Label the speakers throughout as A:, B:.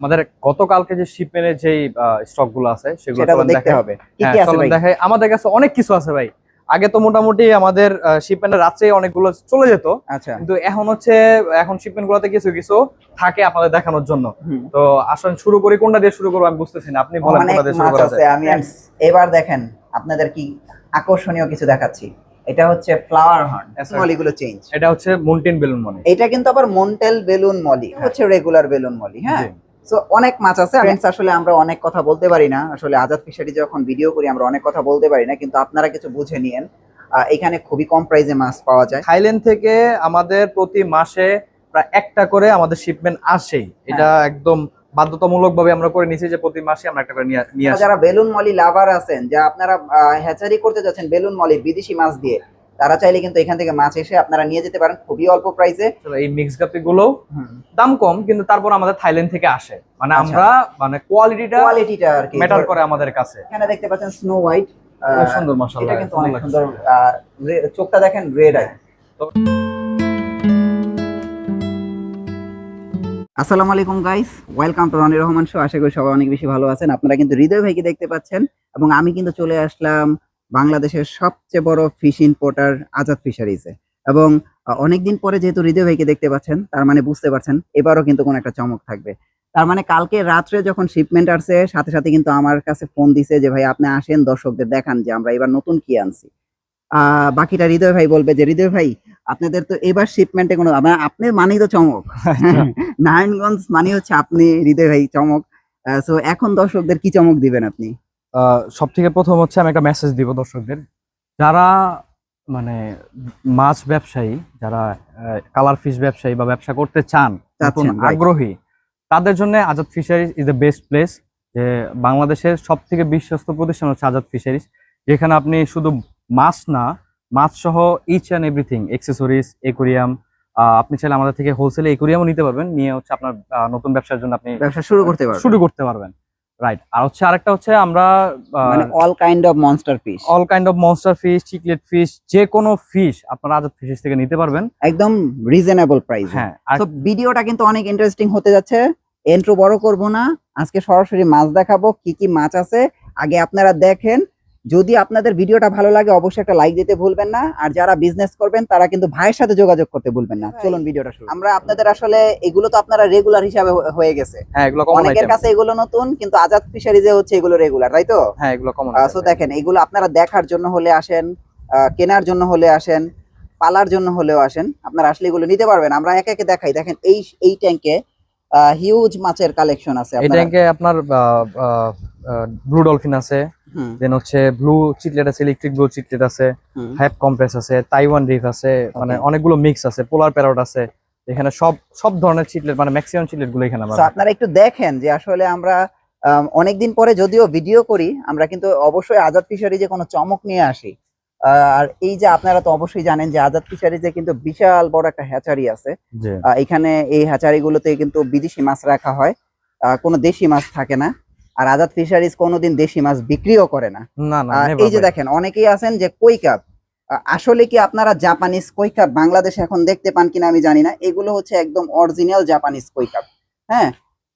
A: আমাদের গতকালকে যে শিপমেন্টের যে স্টকগুলো আছে সেগুলো
B: দেখতে হবে।
A: হ্যাঁ, দেখাই। আমাদের কাছে অনেক কিছু আছে ভাই। আগে তো মোটামুটি আমাদের শিপমেন্টের রাত্রে অনেকগুলো চলে যেত।
B: আচ্ছা।
A: কিন্তু এখন হচ্ছে এখন শিপমেন্ট গুলোতে কিছু কিছু থাকে আপনাদের দেখানোর জন্য। তো আসলে শুরু করি। কোনটা দিয়ে শুরু করব আমি বুঝতেছি না। আপনি বলেন কোনটা দিয়ে শুরু করা যায়।
B: আমি এবার দেখেন আপনাদের কি আকর্ষণীয় কিছু দেখাচ্ছি। এটা হচ্ছে ফ্লাওয়ার হর্ন. মলিগুলো চেঞ্জ
A: এটা হচ্ছে মুনটিন বেলুন মনে
B: এটা কিন্তু আবার মন্টেল বেলুন মলি হচ্ছে রেগুলার বেলুন মলি হ্যাঁ। সো অনেক মাছ আছে আসলে আমরা অনেক কথা বলতে পারি না। আসলে আজাদ ফিশারি যখন ভিডিও করি আমরা অনেক কথা বলতে পারি না কিন্তু আপনারা কিছু বুঝে নিয়েন। এখানে খুবই কম প্রাইসে মাছ পাওয়া যায়।
A: থাইল্যান্ড থেকে আমাদের প্রতি মাসে প্রায় একটা করে আমাদের শিপমেন্ট আসেই। এটা
B: হ্যাঁ।
A: একদম বাধ্যতামূলক ভাবে আমরা করে নিছি যে প্রতি মাসে আমরা একটা করে নিয়ে
B: যারা
A: আসি।
B: যারা বেলুন মলি লাভার আছেন যা আপনারা হ্যাচারি করতে যাচ্ছেন বেলুন মলি বিদেশি মাছ দিয়ে তারা চাইলে কিন্তু এখান থেকে মাছ এসে আপনারা নিয়ে যেতে পারেন খুবই অল্প প্রাইসে
A: এই মিক্স গাপি গুলো দাম কম কিন্তু তারপর আমাদের থাইল্যান্ড থেকে আসে। মানে
B: আচ্ছা।
A: আমরা মানে কোয়ালিটিটা
B: কোয়ালিটিটা আর কি।
A: ম্যাটার করে আমাদের কাছে।
B: এখানে দেখতে পাচ্ছেন স্নো হোয়াইট
A: খুব সুন্দর মাশাআল্লাহ
B: এটা কিন্তু অনেক সুন্দর চোখটা দেখেন রেড আই আসসালামু আলাইকুম guys welcome to Roni Rahman show আশা করি সবাই অনেক বেশি ভালো আছেন। আপনারা কিন্তু হৃদয় ভাইকে দেখতে পাচ্ছেন। এবং আমি কিন্তু চলে আসলাম বাংলাদেশের সবচেয়ে বড় ফিশ ইম্পোর্টার আজাদ ফিশারিজে এবং অনেক দিন পরে যেহেতু হৃদয় ভাইকে দেখতে পাচ্ছেন তার মানে বুঝতে পারছেন এবারও কিন্তু কোনো একটা চমক থাকবে। তার মানে কালকে রাত্রে যখন শিপমেন্ট আসছে সাথে সাথে কিন্তু আমার কাছে ফোন দিছে যে ভাই আপনি আসেন দর্শকদের দেখান যে আমরা এবার নতুন কি আনছি। আহ বাকিটা হৃদয় ভাই বলবে যে হৃদয় ভাই আপনাদের তো এবার শিপমেন্টে কোনো মানে আপনি মানেই তো চমক। নারায়ণগঞ্জ মানে হচ্ছে আপনি হৃদয় ভাই চমক। সো এখন দর্শকদের কি চমক দিবেন আপনি?
A: সব থেকে প্রথম হচ্ছে আমি একটা মেসেজ দিব দর্শকদের। যারা মানে মাছ ব্যবসায়ী যারা কালার ফিশ ব্যবসায়ী বা ব্যবসা করতে চান নতুন আগ্রহী তাদের জন্য Azad fisheries is the best place যে বাংলাদেশের সব থেকে বিশ্বস্ত প্রতিষ্ঠান হচ্ছে আজাদ ফিশারিজ যেখানে আপনি শুধু মাছ না মাছ সহ each and everything accessories aquarium আপনি চাইলে আমাদের থেকে হোলসেলে একুরিয়ামও নিতে পারবেন নিয়ে হচ্ছে আপনার নতুন ব্যবসার জন্য আপনি
B: ব্যবসা শুরু করতে পারবেন।
A: শুরু করতে পারবেন। রাইট আর হচ্ছে আরেকটা হচ্ছে আমরা
B: মানে all kind of monster fish
A: all kind of monster fish cichlid fish যে কোনো ফিশ আপনারা আজাদ ফিশ থেকে নিতে পারবেন।
B: একদম রিজনেবল প্রাইস
A: হ্যাঁ
B: তো ভিডিওটা কিন্তু অনেক ইন্টারেস্টিং হতে যাচ্ছে। এন্ট্রো বড় করব না। আজকে সরাসরি মাছ দেখাবো কি কি মাছ আছে। আগে আপনারা দেখেন যদি আপনাদের ভিডিওটা ভালো লাগে অবশ্যই একটা লাইক দিতে ভুলবেন না। আর যারা বিজনেস করবেন তারা কিন্তু ভাইয়ের সাথে যোগাযোগ করতে ভুলবেন না। চলুন ভিডিওটা শুরু আমরা আপনাদের আসলে এগুলো তো আপনারা রেগুলার হিসাবে হয়ে গেছে।
A: হ্যাঁ এগুলো কমন
B: অনেকের কাছে এগুলো নতুন কিন্তু আজাদ ফিশারিজে হচ্ছে এগুলো রেগুলার তাই তো?
A: হ্যাঁ এগুলো কমন
B: সো দেখেন এগুলো আপনারা দেখার জন্য হলে আসেন আহ, কেনার জন্য হলে আসেন পালার জন্য হলেও আসেন। আপনারা আসলে এগুলো নিতে পারবেন। আমরা একে একে দেখাই। দেখেন এই এই ট্যাঙ্কে হিউজ মাছের কালেকশন আছে
A: এই ট্যাঙ্কে আপনার ব্লু ডলফিন আছে। দেন হচ্ছে ব্লু চিটলেট আছে ইলেকট্রিক ব্লু চিটলেট আছে। হ্যাপ কম্প্রেস আছে তাইওয়ান রিফ আছে মানে অনেকগুলো মিক্স আছে পোলার প্যারট আছে এখানে সব সব ধরনের চিটলেট মানে ম্যাক্সিমাম চিটলেটগুলো এখানে আমরা
B: আপনারা একটু দেখেন যে আসলে আমরা অনেক দিন পরে যদিও ভিডিও করি আমরা কিন্তু অবশ্যই আজাদ ফিশারি যে কোনো চমক নিয়ে আসি। আর এই যে আপনারা তো অবশ্যই জানেন যে আজাদ ফিশারিজে কিন্তু বিশাল বড় একটা হ্যাচারি আছে। এখানে এই হ্যাচারিগুলোতে কিন্তু বিদেশি মাছ রাখা হয়। কোনো দেশি মাছ থাকে না। আর আজাদ ফিশারিজ কোনোদিন দেশি মাছ বিক্রিও করে না। এই যে দেখেন অনেকেই আছেন যে কই কাপ। আসলে কি আপনারা জাপানিজ কই কাপ বাংলাদেশে এখন দেখতে পান কিনা আমি জানি না। এগুলো হচ্ছে একদম অরিজিনাল জাপানিজ কই কাপ। হ্যাঁ?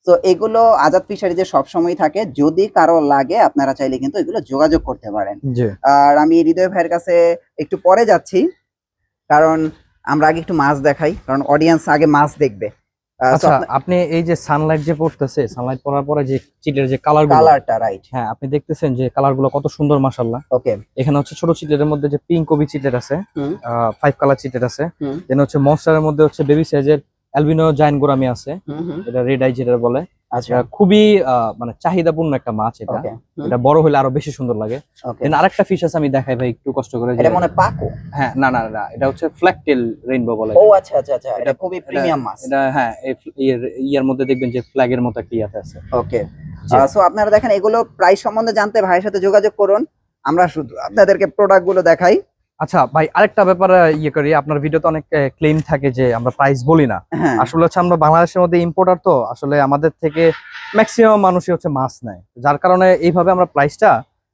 B: তো এগুলো আজাদ ফিশারিজে সবসময় থাকে। যদি কারও লাগে আপনারা চাইলে কিন্তু এগুলো যোগাযোগ করতে পারেন। আর আমি হৃদয় ভাইয়ের কাছে একটু পরে যাচ্ছি কারণ আমরা আগে একটু মাছ দেখাই কারণ অডিয়েন্স আগে মাছ দেখবে।
A: আচ্ছা আপনি এই যে সানলাইট যে পড়তেছে সানলাইট পড়ার পরে যে চিটের যে কালার
B: কালারটা রাইট
A: হ্যাঁ আপনি দেখতেছেন যে কালারগুলো কত সুন্দর মাশাল্লাহ
B: ওকে
A: এখানে হচ্ছে ছোট চিটের মধ্যে যে পিঙ্ক কবি চিটের আছে ফাইভ কালার চিটের আছে। যেন হচ্ছে মনস্টারের মধ্যে হচ্ছে বেবি সাইজের অ্যালবিনো জাইন গোরামি আছে। এটা রেড আই যেটা বলে।
B: আচ্ছা।
A: খুবই মানে চাহিদাপূর্ণ একটা মাছ এটা। এটা বড় হলে আরও বেশি সুন্দর লাগে। দেন আরেকটা ফিশ আছে আমি দেখাই ভাই একটু কষ্ট করে
B: এটা মনে পাকো?
A: হ্যাঁ না না না এটা হচ্ছে ফ্ল্যাগটেল রেইনবো বলে।
B: ও আচ্ছা আচ্ছা আচ্ছা এটা খুবই প্রিমিয়াম মাছ।
A: এটা হ্যাঁ ইয়ার মধ্যে দেখবেন যে ফ্ল্যাগের মতো একটা ইয়াতে আছে।
B: ওকে সো আপনারা দেখেন এগুলো প্রাইস সম্বন্ধে জানতে ভাইয়ের সাথে যোগাযোগ করুন। আমরা শুধু আপনাদেরকে প্রোডাক্টগুলো দেখাই।
A: আচ্ছা ভাই আরেকটা ব্যাপারে ইয়ে করি। আপনার ভিডিওতে অনেক ক্লেম থাকে যে আমরা প্রাইস বলি না।
B: হ্যাঁ।
A: আসলে হচ্ছে আমরা বাংলাদেশের মধ্যে ইম্পোর্টার তো আসলে আমাদের থেকে ম্যাক্সিমাম মানুষই হচ্ছে মাছ নেয়। যার কারণে এইভাবে আমরা প্রাইসটা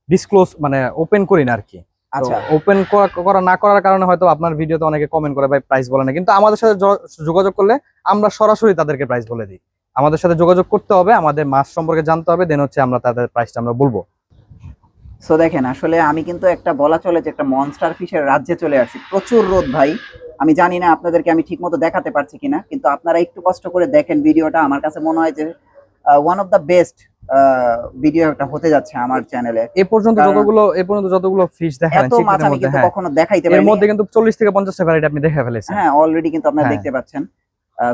A: ডিসক্লোজ মানে ওপেন করি না আর কি
B: আচ্ছা।
A: ওপেন করা না করার কারণে হয়তো আপনার ভিডিওতে অনেকে কমেন্ট করে ভাই প্রাইস বলে না। কিন্তু আমাদের সাথে যোগাযোগ করলে আমরা সরাসরি তাদেরকে প্রাইস বলে দিই। আমাদের সাথে যোগাযোগ করতে হবে আমাদের মাছ সম্পর্কে জানতে হবে দেন হচ্ছে আমরা তাদের প্রাইসটা আমরা বলব।
B: সো দেখেন আসলে আমি কিন্তু একটা বলা চলে যে একটা মনস্টার ফিশের রাজ্যে চলে আসছি। প্রচুর রোদ ভাই। আমি জানি না আপনাদেরকে আমি ঠিকমতো দেখাতে পারছি কিনা কিন্তু আপনারা একটু কষ্ট করে দেখেন ভিডিওটা। আমার কাছে মনে হয় যে one of the best video একটা হতে যাচ্ছে আমার চ্যানেলে
A: এ পর্যন্ত যতগুলো এ পর্যন্ত যতগুলো ফিশ দেখালেন
B: এত মাছ আমি কিন্তু
A: হ্যাঁ।
B: কখনো দেখাইতে
A: এর মধ্যে কিন্তু চল্লিশ থেকে পঞ্চাশটা ভ্যারাইটি আপনি দেখে ফেলেছেন।
B: হ্যাঁ অলরেডি কিন্তু আপনারা
A: হ্যাঁ।
B: দেখতে পাচ্ছেন।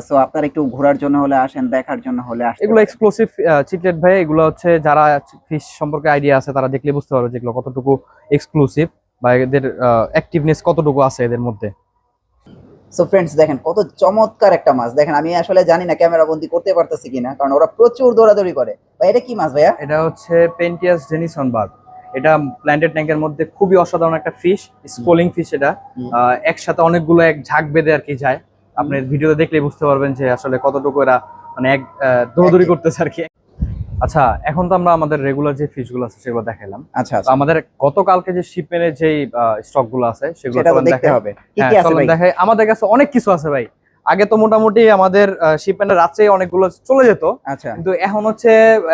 B: সো আপনারা একটু ঘোরার জন্য হলে আসেন দেখার জন্য হলে আসেন
A: এগুলো এক্সক্লুসিভ চিকলেট ভাই এগুলো হচ্ছে যারা ফিশ সম্পর্কে আইডিয়া আছে তারা দেখলে বুঝতে পারবে যেগুলো কতটুকু এক্সক্লুসিভ বা এদের অ্যাক্টিভনেস কতটুকু আছে এদের মধ্যে।
B: সো ফ্রেন্ডস দেখেন কত চমৎকার একটা মাছ। দেখেন আমি আসলে জানি না ক্যামেরা বন্দি করতে পারতেছি কিনা কারণ ওরা প্রচুর দৌড়াদৌড়ি করে। ভাই এটা কি মাছ ভাইয়া?
A: এটা হচ্ছে পেন্টিয়াস জেনিসন বার্ড এটা প্ল্যান্টেড ট্যাঙ্কের মধ্যে খুবই অসাধারণ একটা ফিশ স্কোলিং ফিশ এটা। একসাথে অনেকগুলো এক ঝাঁক বেঁধে আর কি যায়। আপনি ভিডিওতে দেখলে বুঝতে পারবেন যে আসলে কতটুকু এরা মানে এক দৌড়দৌড়ি করতেছে আর কি। আচ্ছা এখন তো আমরা আমাদের রেগুলার যে ফিশগুলো আছে সেগুলো দেখাইলাম।
B: আচ্ছা
A: তো
B: আচ্ছা।
A: আমাদের গতকালকে যে শিপমেনের যেই স্টকগুলো আছে সেগুলো
B: দেখতে হবে।
A: হ্যাঁ, দেখাই। আমাদের কাছে অনেক কিছু আছে ভাই। আগে তো মোটামুটি আমাদের শিপমেন্টের রাত্রে অনেকগুলো চলে যেত।
B: আচ্ছা।
A: কিন্তু এখন হচ্ছে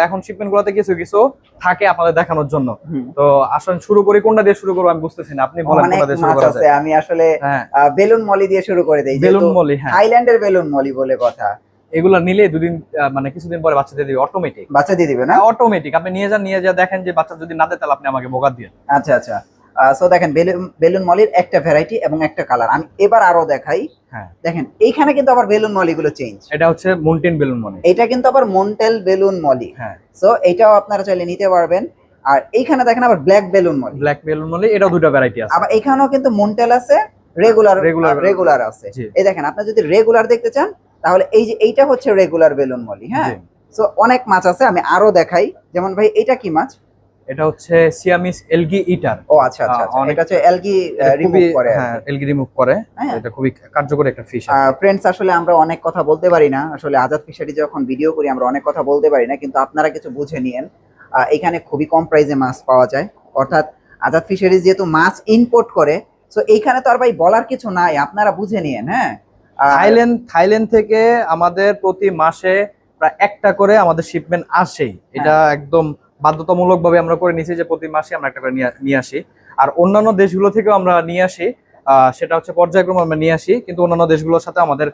A: এখন শিপমেন্ট গুলোতে কিছু কিছু থাকে আপনাদের দেখানোর জন্য। তো আসলে শুরু করি কোনটা দিয়ে শুরু করব আমি বুঝতেছি না। আপনি বলেন কোনটা দিয়ে শুরু করা যায়।
B: আমি আসলে
A: হ্যাঁ।
B: বেলুন মলি দিয়ে শুরু করে দেই
A: বেলুন মলি হ্যাঁ।
B: থাইল্যান্ডের বেলুন মলি বলে কথা।
A: এগুলো নিলে দুদিন মানে কিছুদিন পরে বাচ্চাদের দিবে অটোমেটিক
B: বাচ্চা দিয়ে দিবে না?
A: অটোমেটিক আপনি নিয়ে যান নিয়ে যা দেখেন যে বাচ্চা যদি না দেয় তাহলে আপনি আমাকে বোকা দিয়ে
B: আচ্ছা আচ্ছা। সো দেখেন বেলুন বেলুন মলির একটা ভ্যারাইটি এবং একটা কালার আমি এবার আরও দেখাই।
A: হ্যাঁ।
B: দেখেন এইখানে কিন্তু আবার বেলুন মলি গুলো চেঞ্জ
A: এটা হচ্ছে মুনটিন বেলুন মনি
B: এটা কিন্তু আবার মন্টেল বেলুন মলি।
A: হ্যাঁ।
B: সো এটাও আপনারা চাইলে নিতে পারবেন। আর এইখানে দেখেন আবার black balloon molly.
A: Black balloon molly এটাও দুটো ভ্যারাইটি আছে।
B: আবার এখানেও কিন্তু মন্টেল আছে রেগুলার
A: রেগুলার
B: রেগুলার আছে। এই দেখেন আপনি যদি রেগুলার দেখতে চান তাহলে এই যে এইটা হচ্ছে রেগুলার বেলুন মলি হ্যাঁ? সো অনেক মাছ আছে আমি আরও দেখাই। যেমন ভাই এটা কি মাছ?
A: এটা হচ্ছে সিয়ামিস এলগি ইটার
B: ও আচ্ছা আচ্ছা আচ্ছা।
A: অনেক-
B: আছে অ্যালগি রিমুভ করে।
A: হ্যাঁ এলগি রিমুভ করে।
B: হ্যাঁ।
A: এটা খুবই কার্যকরী একটা ফিশ
B: ফ্রেন্ডস আসলে। আমরা অনেক কথা বলতে পারি না। আসলে আজাদ ফিশারি যখন ভিডিও করি আমরা অনেক কথা বলতে পারি না কিন্তু আপনারা কিছু বুঝে নিয়েন। এখানে খুবই কম প্রাইসে মাছ পাওয়া যায়। অর্থাৎ আজাদ ফিশারি যেহেতু মাছ ইম্পোর্ট করে সো এইখানে তো আর ভাই বলার কিছু নাই আপনারা বুঝে নিয়েন হ্যাঁ?
A: থাইল্যান্ড থাইল্যান্ড থেকে আমাদের প্রতি মাসে প্রায় একটা করে আমাদের শিপমেন্ট আসেই। এটা একদম বাধ্যতামূলক ভাবে আমরা করে নিয়েছি যে প্রতি মাসে আমরা একটা করে নিয়ে- আসি। আর অন্যান্য দেশগুলো থেকেও আমরা নিয়ে আসি সেটা হচ্ছে পর্যায়ক্রমে আমরা নিয়ে আসি কিন্তু অন্যান্য দেশগুলোর সাথে আমাদের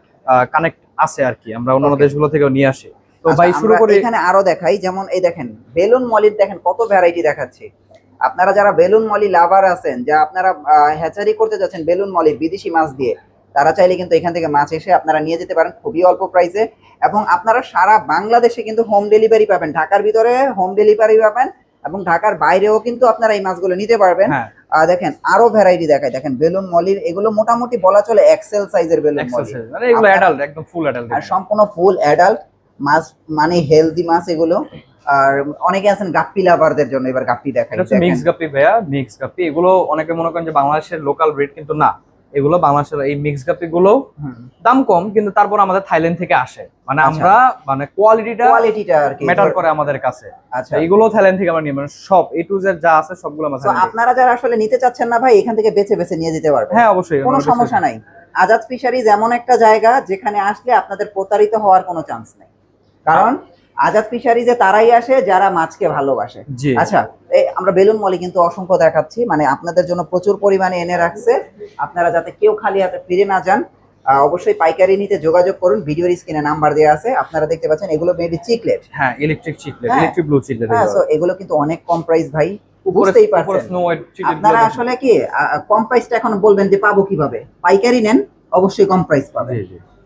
A: কানেক্ট আছে আর কি আমরা অন্যান্য. দেশগুলো থেকেও নিয়ে আসি। তো
B: আচ্ছা,
A: ভাই শুরু করি।
B: এখানে আরও দেখাই যেমন এই দেখেন বেলুন মলির দেখেন কত ভ্যারাইটি দেখাচ্ছে। আপনারা যারা বেলুন মলি লাভার আছেন যা আপনারা হ্যাচারি করতে যাচ্ছেন বেলুন মলির বিদেশি মাছ দিয়ে তারা চাইলে কিন্তু এখান থেকে মাছ এসে আপনারা নিয়ে যেতে পারেন খুবই অল্প প্রাইসে এবং আপনারা সারা বাংলাদেশে কিন্তু হোম ডেলিভারি পাবেন। ঢাকার ভিতরে হোম ডেলিভারি পাবেন এবং ঢাকার বাইরেও কিন্তু আপনারা এই মাছগুলো নিতে পারবেন।
A: হ্যাঁ।
B: দেখেন আরও ভ্যারাইটি দেখায়। দেখেন বেলুন মলির এগুলো মোটামুটি বলা চলে এক্সেল সাইজের বেলুন মলি
A: মানে এগুলো অ্যাডাল্ট একদম ফুল অ্যাডাল্ট
B: আর সম্পূর্ণ ফুল অ্যাডাল্ট মাছ মানে হেলদি মাছ এগুলো। আর অনেকে আছেন গাপ্পি লাভারদের জন্য এবার গাপ্পি দেখাই।
A: মিক্স গাপ্পি ভাইয়া মিক্স গাপ্পি। এগুলো অনেকে মনে করেন যে বাংলাদেশের লোকাল রেট কিন্তু না। এগুলো বাংলাদেশের এই মিক্স গাপ্পি গুলো দাম কম কিন্তু তারপর আমাদের থাইল্যান্ড থেকে আসে। মানে
B: আচ্ছা।
A: আমরা মানে কোয়ালিটিটা
B: কোয়ালিটিটা আর কি
A: ম্যাটার করে আমাদের কাছে।
B: আচ্ছা।
A: এগুলো থাইল্যান্ড থেকে আমরা নিয়ে মানে সব এ টু জেড যা আছে সবগুলো আমরা
B: তো আপনারা যারা আসলে নিতে চাচ্ছেন না ভাই এখান থেকে বেছে বেছে নিয়ে যেতে পারবেন।
A: হ্যাঁ অবশ্যই
B: কোনো সমস্যা নাই। আজাদ ফিশারিজ এমন একটা জায়গা যেখানে আসলে আপনাদের প্রতারিত হওয়ার কোনো চান্স নেই। কারণ আজাদ ফিশারিজে তারাই আসে যারা মাছকে ভালোবাসে। আচ্ছা আমরা বেলুন মলি কিন্তু অসংখ্য দেখাচ্ছি মানে আপনাদের জন্য প্রচুর পরিমাণে এনে রাখছে। আপনারা যাতে কেউ খালি হাতে ফিরে না যান অবশ্যই পাইকারি নিতে যোগাযোগ করুন ভিডিওর স্ক্রিনে নাম্বার দেওয়া আছে আপনারা দেখতে পাচ্ছেন এগুলো মেবি চিকলেট
A: হ্যাঁ ইলেকট্রিক চিটলেট
B: হ্যাঁ।
A: ইলেকট্রিক ব্লু চিটলেট
B: হ্যাঁ সো এগুলো কিন্তু অনেক কম প্রাইস ভাই বুঝতেই পারছেন। আপনারা আসলে কি কম প্রাইসটা এখন বলবেন যে পাবো কীভাবে? পাইকারি নেন অবশ্যই কম প্রাইস পাবেন।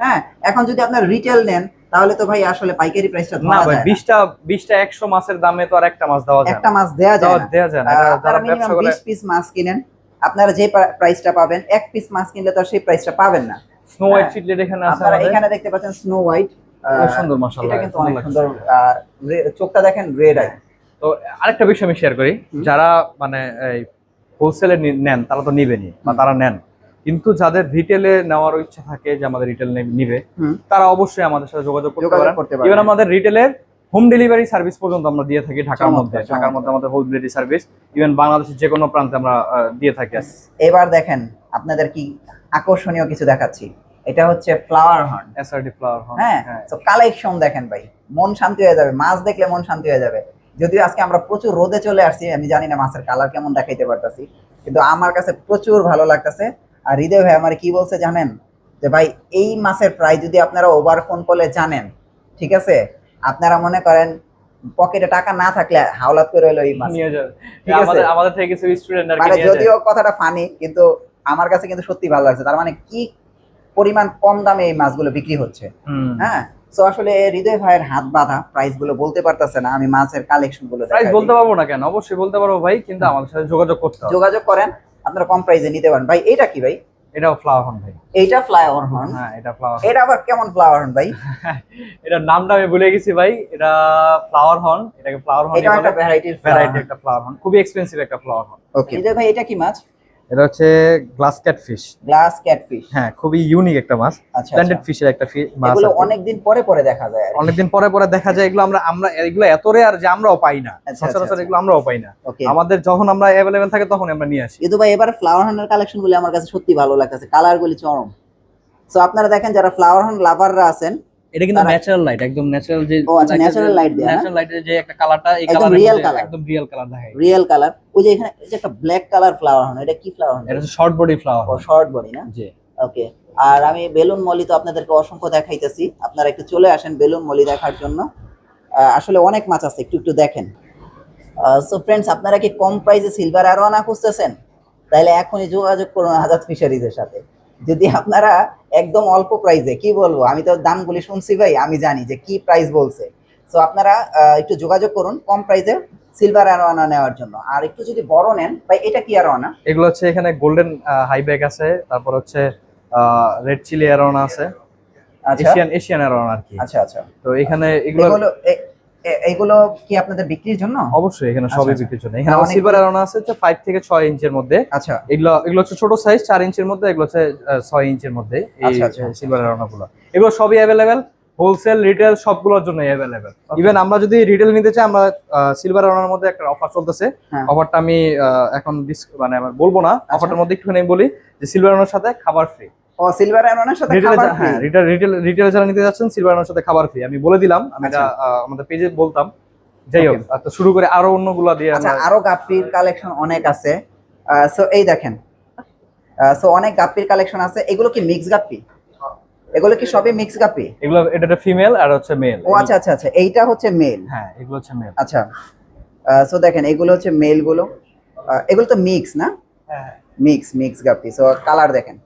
B: হ্যাঁ এখন যদি আপনার রিটেল নেন তাহলে তো ভাই আসলে পাইকারি প্রাইসটা
A: না ভাই
B: যায় না।
A: 20টা 20টা 100 মাছের দামে তো আর একটা মাছ দেওয়া যায়
B: একটা মাছ দেয়া যায়
A: দেওয়া
B: না।
A: দেওয়া যায় না। যারা ব্যবসা করে
B: বিশ পিস মাছ কিনেন। আপনারা যে প্রাইসটা পাবেন এক পিস মাছ কিনলে তো সেই প্রাইসটা পাবেন না।
A: স্নো হোয়াইট
B: হ্যাঁ।
A: চিটলেট এখানে আছে
B: আপনারা এখানে দেখতে পাচ্ছেন স্নো হোয়াইট
A: খুব সুন্দর মাশাআল্লাহ
B: এটা কিন্তু অনেক সুন্দর চোখটা দেখেন রেড আই
A: তো আরেকটা বিষয় আমি শেয়ার করি। যারা মানে এই হোলসেলে নেন তারা তো নিবেনি বা তারা নেন। কিন্তু যাদের রিটেলে নেওয়ার ইচ্ছা থাকে যে আমাদের রিটেল নিবে তারা অবশ্যই আমাদের সাথে যোগাযোগ করতে পারেন। ইভেন আমাদের রিটেলের হোম ডেলিভারি সার্ভিস পর্যন্ত আমরা দিয়ে থাকি ঢাকার মধ্যে। ঢাকার মধ্যে আমাদের হোম ডেলিভারি সার্ভিস ইভেন বাংলাদেশের যে কোনো প্রান্তে আমরা দিয়ে থাকি।
B: এবার দেখেন আপনাদের কি আকর্ষণীয় কিছু দেখাচ্ছি? এটা হচ্ছে flower horn
A: SRD flower horn
B: হ্যাঁ তো কালেকশন দেখেন ভাই। মন শান্তি হয়ে যাবে মাছ দেখলে মন শান্তি হয়ে যাবে। যদিও আজকে আমরা প্রচুর রোদে চলে আসছি আমি জানি না মাছের কালার কেমন দেখাইতে পারতাছি কিন্তু আমার কাছে প্রচুর ভালো লাগতেছে। আর হৃদয় ভাই আমার কি বলছে জানেন? যে ভাই এই মাছের প্রাইস যদি আপনারা ওভার ফোন করলে জানেন ঠিক আছে? আপনারা মনে করেন পকেটে টাকা না থাকলে হাওলাত করে হলো এই
A: যাবে।
B: ঠিক আছে।
A: আমাদের থেকে কিছু স্টুডেন্ট
B: মানে যদিও কথাটা ফানি কিন্তু আমার কাছে কিন্তু সত্যি ভালো লাগছে। তার মানে কি পরিমাণ কম দামে এই মাছগুলো বিক্রি হচ্ছে। হ্যাঁ? তো আসলে হৃদয় ভাইয়ের হাত বাঁধা প্রাইসগুলো বলতে পারতেছে না আমি মাছের কালেকশনগুলো
A: প্রাইস বলতে পারব না কেন? অবশ্যই বলতে পারব ভাই কিন্তু আমাদের সাথে যোগাযোগ করতে
B: যোগাযোগ করেন। আপনারা কম প্রাইসে নিতে পারেন। ভাই এটা কি ভাই?
A: এটাও ফ্লাওয়ার হর্ন ভাই।
B: এটা ফ্লাওয়ার হর্ন
A: হ্যাঁ এটা ফ্লাওয়ার
B: এটা আবার কেমন ফ্লাওয়ার হর্ন ভাই?
A: এটার নামটা আমি ভুলে গেছি ভাই। এটা ফ্লাওয়ার হর্ন এটাকে ফ্লাওয়ার হর্ন
B: এটা একটা ভ্যারাইটি
A: ভ্যারাইটি একটা ফ্লাওয়ার হর্ন খুবই এক্সপেন্সিভ একটা ফ্লাওয়ার হর্ন
B: ওকে এটা ভাই এটা কি মাছ?
A: এটা হচ্ছে গ্লাস ক্যাটফিশ
B: গ্লাস ক্যাটফিশ
A: হ্যাঁ খুবই ইউনিক একটা মাছ।
B: আচ্ছা
A: প্ল্যান্টেড
B: আচ্ছা।
A: ফিশের একটা মাছ
B: এগুলো
A: আর কি।
B: অনেকদিন পরে পরে দেখা যায় আর কি।
A: অনেকদিন পরে পরে দেখা যায় এগুলো আমরা আমরা এগুলো এত রেয়ার যে আমরাও পাই না।
B: আচ্ছা,
A: সচরাচর
B: আচ্ছা।
A: এগুলো আমরাও পাই না। আমাদের যখন আমরা অ্যাভেলেবেল থাকে তখন আমরা নিয়ে আসি।
B: কিন্তু ভাই এবারে ফ্লাওয়ার হর্নের কালেকশনগুলো আমার কাছে সত্যি ভালো লাগতেছে। কালার গুলি চরম। সো আপনারা দেখেন যারা ফ্লাওয়ার হর্ন লাভাররা আছেন
A: এটা কিন্তু ন্যাচারাল লাইট একদম ন্যাচারাল যে
B: ও আচ্ছা, natural light দেয়া?
A: ন্যাচারাল লাইটের যে একটা কালারটা এই
B: real
A: মধ্যে
B: colour।
A: একদম রিয়েল কালার দেখায়।
B: রিয়েল কালার ওই যে এখানে এই যে একটা ব্ল্যাক কালার ফ্লাওয়ার হর্ন এটা কি ফ্লাওয়ার হর্ন
A: এটা শর্ট বডি ফ্লাওয়ার
B: ও শর্ট বডি না?
A: জি।
B: ওকে আর আমি বেলুন মলি তো আপনাদেরকে অসংখ্য দেখাইতেছি। আপনারা একটু চলে আসেন বেলুন মলি দেখার জন্য। আসলে অনেক মাছ আছে একটু একটু দেখেন। সো ফ্রেন্ডস আপনারা কি কম প্রাইসে সিলভার অ্যারোয়ানা খুঁজতেছেন? তাহলে এখনই যোগাযোগ করুন আজাদ ফিশারিজের সাথে। যদি আপনারা একদম অল্প প্রাইসে কি বলব? আমি তো দামগুলি শুনছি ভাই আমি জানি যে কি প্রাইস বলছে। সো আপনারা একটু যোগাযোগ করুন কম প্রাইসে সিলভার অ্যারোয়ানা নেওয়ার জন্য। আর একটু যদি বড় নেন ভাই এটা কি অ্যারোয়ানা
A: এগুলো হচ্ছে এখানে গোল্ডেন হাইব্যাক আছে তারপর হচ্ছে রেড চিলি অ্যারোনা আছে।
B: আচ্ছা।
A: এশিয়ান এশিয়ান অ্যারোনা আর কি।
B: আচ্ছা আচ্ছা।
A: তো এখানে এগুলো
B: এগুলো কি আপনাদের বিক্রির জন্য
A: অবশ্যই এখানে
B: আচ্ছা,
A: সবই
B: আচ্ছা।
A: বিক্রির জন্য এখানে সিলভার অ্যারোনা আছে হচ্ছে ফাইভ থেকে ছয় ইঞ্চের মধ্যে
B: আচ্ছা
A: এগুলো এগুলো হচ্ছে ছোট সাইজ চার ইঞ্চের মধ্যে এগুলো হচ্ছে আহ, ছয় ইঞ্চের মধ্যে এই
B: আচ্ছা, আচ্ছা।
A: সিলভার অ্যারোনা গুলো এগুলো সবই অ্যাভেলেবেল হোলসেল রিটেল সবগুলোর জন্য
B: Okay.
A: ইভেন আমরা যদি রিটেল নিতে চাই আমরা সিলভার অ্যারোনার মধ্যে একটা অফার চলতেছে
B: হ্যাঁ।
A: অফারটা আমি আহ, এখন মানে আমার বলব না
B: আচ্ছা।
A: অফারটার মধ্যে একটুখানি বলি যে সিলভার অ্যারোনার সাথে খাবার ফ্রি
B: ও সিলভার অ্যারোনার সাথে
A: রিটেল
B: খাবার
A: হ্যাঁ? রিটেল রিটেল রিটেল যারা নিতে যাচ্ছেন সিলভার অ্যারোনার সাথে খাবার ফ্রি আমি বলে দিলাম আমি এটা
B: আচ্ছা।
A: আমাদের পেজে বলতাম। যাই হোক তো শুরু করে আরও অন্যগুলো দিয়ে
B: আচ্ছা আরও গাপ্পির কালেকশন অনেক আছে। সো এই দেখেন। সো অনেক গাপ্পির কালেকশন আছে। এগুলো কি মিক্স গাপ্পি? এগুলো কি সবই মিক্স গাপ্পি?
A: এগুলো এটা ফিমেল আর হচ্ছে মেল
B: ও আচ্ছা আচ্ছা আচ্ছা এইটা হচ্ছে মেল
A: হ্যাঁ এগুলো হচ্ছে মেল
B: আচ্ছা। সো দেখেন এগুলো হচ্ছে মেলগুলো। এগুলো তো মিক্স না?
A: হ্যাঁ।
B: Mix mix guppy. So colour দেখেন।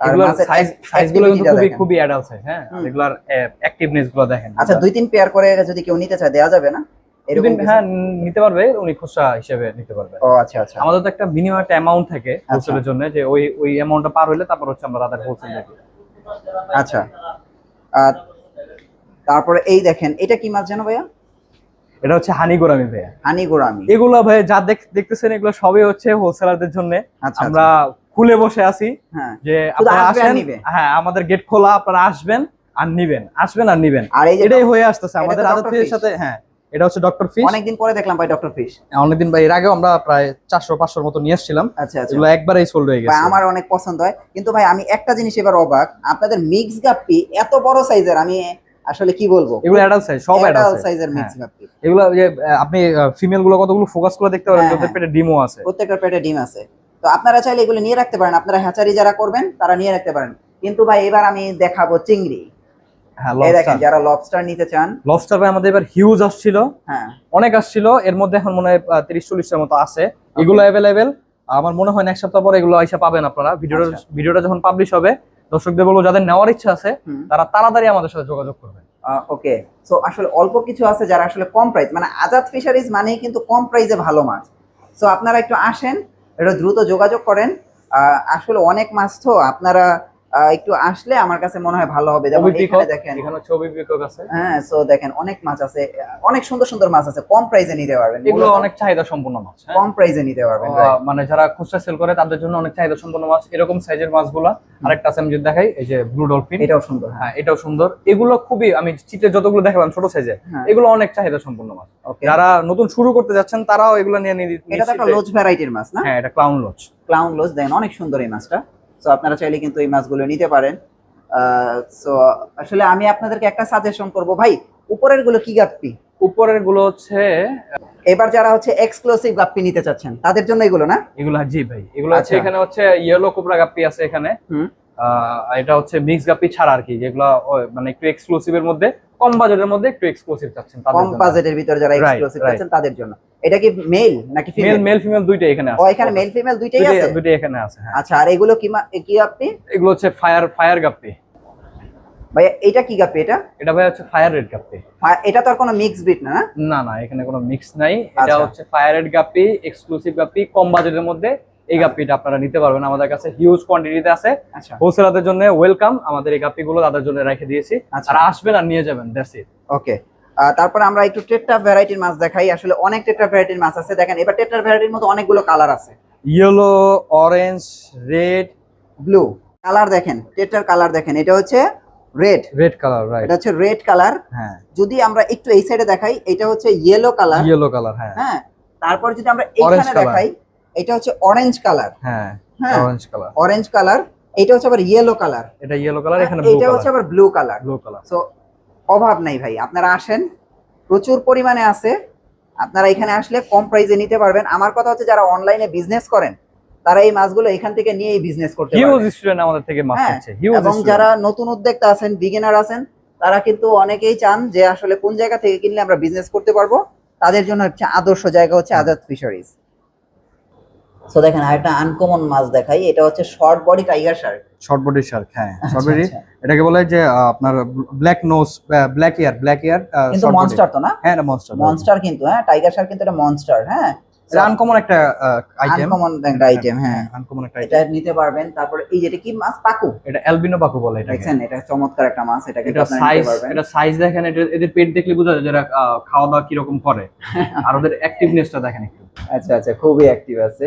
B: আর
A: সাইজ
B: act-
A: কিন্তু
B: activity-টা
A: খুবই খুবই অ্যাডাল্ট সাইজ হ্যাঁ? এগুলার অ্যাক্টিভনেসগুলো দেখেন।
B: আচ্ছা দুই তিন পেয়ার করে যদি কেউ নিতে চায় দেওয়া যাবে না? এরকম
A: হ্যাঁ নিতে পারবে উনি খুচরা হিসেবে নিতে পারবে।
B: ও আচ্ছা আচ্ছা।
A: আমাদের তো একটা মিনিমাম একটা অ্যামাউন্ট থাকে হোলসেলের জন্য যে ওই ওই অ্যামাউন্টটা পার তারপর হচ্ছে আমরা তাদের হোলসেল দেখি
B: আচ্ছা। আর তারপরে এই দেখেন এটা কি মাছ জানো ভাইয়া?
A: এটা হচ্ছে হানি গোরামি ভাইয়া।
B: হানি গোরামি
A: এগুলো ভাই যা দেখ- দেখতেছেন এগুলো সবই হচ্ছে হোলসেলারদের জন্য। আমরা খুলে বসে আছি
B: হ্যাঁ।
A: যে আপনারা আসেন হ্যাঁ আমাদের গেট খোলা আপনারা আসবেন আর নিবেন আসবেন আর নিবেন।
B: আর
A: এটাই হয়ে আসতেছে আমাদের। সাথে হ্যাঁ এটা হচ্ছে ডক্টর ফিশ
B: অনেকদিন পরে দেখলাম ভাই ডক্টর ফিশ
A: অনেকদিন ভাই এর আগেও আমরা প্রায় মতো নিয়ে
B: আচ্ছা আচ্ছা।
A: এগুলো একবারেই সোল্ড হয়ে
B: ভাই আমার অনেক পছন্দ হয়। কিন্তু ভাই আমি একটা জিনিস এবার অবাক আপনাদের মিক্স গাপ্পি এত বড় সাইজের আমি আসলে কি বলব?
A: এগুলো অ্যাডাল্ট সাইজ সব অ্যাডাল্ট
B: সাইজের মিক্স গাপ্পি
A: এগুলো যে আপনি ফিমেলগুলো কতগুলো ফোকাস করে দেখতে পারেন
B: হ্যাঁ, হ্যাঁ।
A: পেটে ডিমও আছে।
B: প্রত্যেকটা পেটে ডিম আছে। তো আপনারা চাইলে এগুলো নিয়ে রাখতে পারেন। আপনারা হ্যাচারি যারা করবেন তারা নিয়ে রাখতে পারেন। কিন্তু ভাই এবার আমি দেখাবো চিংড়ি।
A: হ্যাঁ
B: এই দেখেন যারা লবস্টার নিতে চান।
A: লবস্টার ভাই আমাদের এবার হিউজ আসছিল।
B: হ্যাঁ।
A: অনেক আসছিল এর মধ্যে এখন মনে হয় তিরিশ চল্লিশটার মতো আছে। এগুলো অ্যাভেলেবেল আমার মনে হয় এক সপ্তাহ পরে এগুলো আইসা পাবেন আপনারা। ভিডিওটা
B: আচ্ছা।
A: ভিডিওটা যখন পাবলিশ হবে দর্শকদের বলব যাদের নেওয়ার ইচ্ছা আছে তারা তাড়াতাড়ি আমাদের সাথে যোগাযোগ করবেন।
B: ওকে সো আসলে অল্প কিছু আছে যারা আসলে কম প্রাইস মানে আজাদ ফিশারিজ মানেই কিন্তু কম প্রাইসে ভালো মাছ। সো আপনারা একটু আসেন এটা দ্রুত যোগাযোগ করেন। আসলে অনেক মাছ তো আপনারা একটু আসলে আমার কাছে মনে হয় ভালো হবে। যেমন এখানে দেখেন
A: এখানে ছবি অভিপিকক আছে।
B: হ্যাঁ সো দেখেন অনেক মাছ আছে। অনেক সুন্দর সুন্দর মাছ আছে কম প্রাইসে নিতে পারবেন।
A: এগুলো অনেক চাহিদা সম্পন্ন মাছ হ্যাঁ?
B: কম প্রাইসে নিতে পারবেন
A: মানে যারা খুচরা সেল করে তাদের জন্য অনেক চাহিদা সম্পন্ন মাছ। এরকম সাইজের মাছগুলা আরেকটা আছে আমি যদি দেখাই এই যে ব্লু ডলফিন
B: এটাও সুন্দর হ্যাঁ।
A: হ্যাঁ এটাও সুন্দর। এগুলো খুবই আমি চিত্রে যতগুলো দেখালাম ছোট সাইজের
B: হ্যাঁ।
A: এগুলো অনেক চাহিদা সম্পন্ন মাছ।
B: ওকে
A: যারা নতুন শুরু করতে যাচ্ছেন তারাও এগুলো নিয়ে নিয়ে
B: এটা একটা লোজ ভ্যারাইটির মাছ না?
A: হ্যাঁ এটা ক্লাউন লচ
B: ক্লাউন লোজ দেখেন অনেক সুন্দর এই মাছটা। তো আপনারা চাইলে কিন্তু এই মাছগুলো নিতে পারেন। সো আসলে আমি আপনাদেরকে একটা সাজেশন করব। ভাই উপরেরগুলো কি গাপ্পি?
A: উপরেরগুলো হচ্ছে
B: এবার যারা হচ্ছে এক্সক্লুসিভ গাপ্পি নিতে চাচ্ছেন তাদের জন্য এগুলো না?
A: এগুলো জি ভাই। এগুলো হচ্ছে
B: আচ্ছা।
A: এখানে হচ্ছে ইয়েলো কোবরা গাপ্পি আছে এখানে। এটা হচ্ছে মিক্স গাপ্পি ছাড়া আর কি যেগুলো মানে একটু এক্সক্লুসিভ এর মধ্যে কম বাজেটের মধ্যে একটু এক্সক্লুসিভ চাচ্ছেন তাদের
B: কম বাজেটের ভিতরে যারা এক্সক্লুসিভ. আছেন তাদের জন্য। এটা কি মেল নাকি
A: মেল
B: ফিমেল
A: মেল ফিমেল দুইটাই এখানে আছে
B: ও এখানে মেল ফিমেল দুইটাই আছে?
A: দুইটাই এখানে আছে হ্যাঁ।
B: আচ্ছা আর এগুলো কি কি গাপ্পি?
A: এগুলো হচ্ছে ফায়ার ফায়ার গাপ্পি।
B: ভাই এটা কি গাপ্পি এটা?
A: এটা ভাই হচ্ছে ফায়ার রেড গাপ্পি।
B: আর এটা তো আর কোনো মিক্স ব্রিড না না?
A: না এখানে কোনো মিক্স নাই। এটা
B: আচ্ছা।
A: হচ্ছে fire red guppy exclusive guppy কম বাজেটের মধ্যে এই গাপ্পিটা আপনারা নিতে পারবেন। আমাদের কাছে হিউজ কোয়ান্টিটিতে আছে।
B: আচ্ছা।
A: হোলসেলারদের জন্য ওয়েলকাম আমাদের এই গাপ্পি গুলো তাদের জন্য রেখে দিয়েছি।
B: আচ্ছা।
A: আর আসবেন আর নিয়ে যাবেন দ্যাটস ইট
B: ওকে। তারপর আমরা একটু টেট্রা ভ্যারাইটির মাছ দেখাই। আসলে অনেক টেট্রা ভ্যারাইটির মাছ আছে। দেখেন এবার টেট্রা ভ্যারাইটির মধ্যে অনেকগুলো কালার আছে।
A: Yellow orange red
B: blue colour দেখেন টেট্রার কালার দেখেন। এটা হচ্ছে রেড
A: রেড কালার রাইট
B: এটা হচ্ছে রেড কালার
A: হ্যাঁ।
B: যদি আমরা একটু এই সাইডে দেখাই এটা হচ্ছে ইয়েলো কালার
A: ইয়েলো কালার হ্যাঁ।
B: হ্যাঁ। তারপর যদি আমরা
A: color.
B: দেখাই এটা হচ্ছে অরেঞ্জ কালার
A: হ্যাঁ
B: হ্যাঁ
A: অরেঞ্জ কালার
B: অরেঞ্জ কালার এটা হচ্ছে আবার ইয়েলো কালার
A: এটা ইয়েলো কালার এখানে
B: এটা হচ্ছে আবার blue colour
A: blue colour
B: so অভাব নাই ভাই আপনারা আসেন প্রচুর পরিমাণে আছে। আপনারা এখানে আসলে কম প্রাইসে নিতে পারবেন। আমার কথা হচ্ছে যারা অনলাইনে বিজনেস করেন তারা এই মাছগুলো এখান থেকে নিয়েই বিজনেস করতে
A: হিউজ স্টুডেন্ট আমাদের থেকে মাছ
B: হ্যাঁ,
A: নিচ্ছে হিউজ
B: এবং যারা নতুন উদ্যোক্তা আছেন বিগিনার আছেন তারা কিন্তু অনেকেই চান যে আসলে কোন জায়গা থেকে কিনলে আমরা বিজনেস করতে পারব। তাদের জন্য হচ্ছে আদর্শ জায়গা হচ্ছে আজাদ ফিশারিজ সো দেখেন আরেকটা আনকমন মাছ দেখাই এটা হচ্ছে short body tiger shark
A: short body shark হ্যাঁ
B: আচ্ছা,
A: শর্ট বডি এটাকে বলে যে আপনার black nose black ear black ear
B: কিন্তু মনস্টার তো না?
A: হ্যাঁ এটা মনস্টার
B: মনস্টার কিন্তু হ্যাঁ টাইগার শার্ক কিন্তু এটা মনস্টার হ্যাঁ।
A: এটা আনকমন একটা আইটেম
B: আনকমন একটা আইটেম হ্যাঁ।
A: আনকমন একটা
B: এটা নিতে পারবেন তারপরে এই যেটা কি মাছ? পাকু।
A: এটা অ্যালবিনো বাকু বলে এটাকে।
B: দেখছেন এটা চমৎকার একটা মাছ এটা কিন্তু
A: এটা সাইজ
B: নিতে পারবেন।
A: এটা সাইজ দেখেন এটা এদের পেট দেখলে বোঝা যায় যে এরা আহ, খাওয়া দাওয়া কীরকম করে। আর ওদের অ্যাক্টিভনেসটা দেখেন একটু।
B: আচ্ছা আচ্ছা খুবই অ্যাক্টিভ আছে।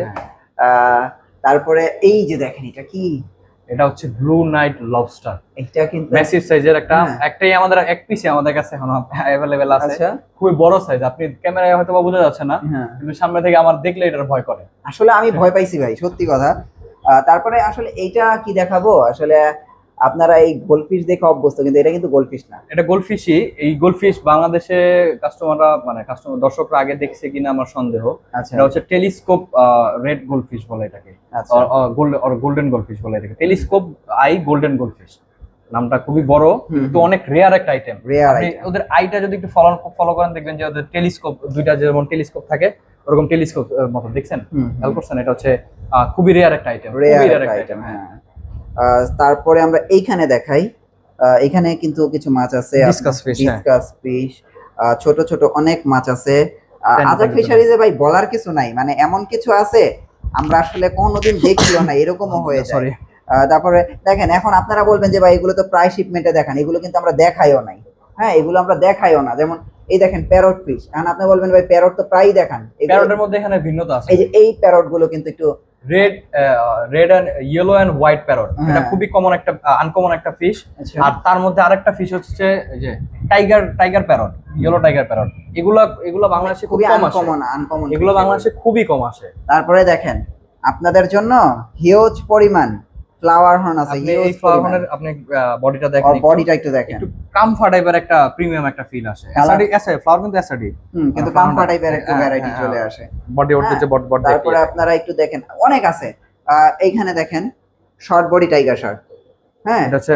A: হ্যাঁ।
B: তারপরে এই যে দেখেন এটা কি?
A: এটা হচ্ছে ব্লু নাইট লবস্টার
B: এটা কিন্তু
A: ম্যাসিভ সাইজের একটা
B: হ্যাঁ।
A: একটাই আমাদের এক পিসে আমাদের কাছে এখন অ্যাভেলেবেল আছে।
B: আচ্ছা।
A: খুবই বড় সাইজ আপনি ক্যামেরায় হয়তো বা বোঝা যাচ্ছে না
B: হ্যাঁ।
A: কিন্তু সামনে থেকে আমার দেখলে এটার ভয় করে।
B: আসলে আমি ভয় পাইছি ভাই সত্যি কথা। আহ, তারপরে আসলে এইটা কি দেখাবো? আসলে আপনারা এই গোলফিশ দেখে অভ্যস্ত কিন্তু এটা কিন্তু গোলফিশ না।
A: এটা গোলফিশই এই গোলফিশ বাংলাদেশে কাস্টমাররা মানে কাস্টমার দর্শকরা আগে দেখছে কিনা আমার সন্দেহ।
B: আচ্ছা।
A: এটা হচ্ছে টেলিস্কোপ রেড গোলফিশ বলে এটাকে।
B: আচ্ছা।
A: গোল্ডেন গোলফিশ বলে এটাকে। টেলিস্কোপ আই গোল্ডেন গোলফিশ নামটা খুবই বড় কিন্তু অনেক রেয়ার একটা আইটেম
B: রেয়ার
A: ওদের আইটা যদি একটু ফলো ফলো করেন দেখবেন যে ওদের টেলিস্কোপ দুইটা যেমন টেলিস্কোপ থাকে ওরকম টেলিস্কোপ মতো দেখছেন? খেয়াল করছেন এটা হচ্ছে খুবই রেয়ার একটা আইটেম
B: রেয়ার আইটেম হ্যাঁ। তারপরে আমরা এইখানে দেখাই। এখানে কিন্তু কিছু মাছ আছে
A: হ্যাঁ।
B: ডিসকাস ফিশ ছোট ছোট অনেক মাছ আছে। আজাদ ফিশারিজে ভাই বলার কিছু নাই মানে এমন কিছু আছে আমরা আসলে কোনোদিন দেখিও না এরকমও হয়ে
A: সরি
B: তারপরে দেখেন এখন আপনারা বলবেন যে ভাই এগুলো তো প্রায় শিপমেন্টে দেখান এগুলো কিন্তু আমরা দেখাইও নাই। হ্যাঁ এগুলো আমরা দেখাইও না যেমন এই দেখেন প্যারট ফিশ এখন আপনি বলবেন ভাই প্যারট তো প্রায়ই দেখান।
A: প্যারটের মধ্যে এখানে ভিন্নতা আছে।
B: এই যে এই প্যারটগুলো কিন্তু একটু
A: red red and yellow and white parrot এটা। খুবই কমন একটা আনকমন একটা ফিশ
B: আচ্ছা,
A: আর তার মধ্যে আরেকটা ফিশ হচ্ছে যে tiger tiger parrot yellow tiger parrot এগুলো এগুলো বাংলাদেশে খুব
B: খুবই
A: কম আসে।
B: আনকমন
A: এগুলো বাংলাদেশে খুবই কম আসে।
B: তারপরে দেখেন আপনাদের জন্য হিউজ পরিমাণ ফ্লাওয়ার হর্ন আছে
A: এই হর্নের আপনি বডিটা দেখেন।
B: বডিটা একটু দেখেন।
A: একটু কামফা টাইপের একটা প্রিমিয়াম একটা ফিল আসে। এসআরডি এসএ ফ্লাওয়ার কিন্তু এসআরডি
B: কিন্তু কাম্পা টাইপের একটা
A: হ্যাঁ,
B: ভ্যারাইটি
A: হ্যাঁ,
B: চলে
A: হ্যাঁ।
B: আসে।
A: বডি ওর
B: হ্যাঁ,
A: যে বড বড
B: তারপরে আপনারা একটু দেখেন অনেক আছে। এইখানে দেখেন শর্ট বডি টাইগার শার্ট হ্যাঁ।
A: এটা হচ্ছে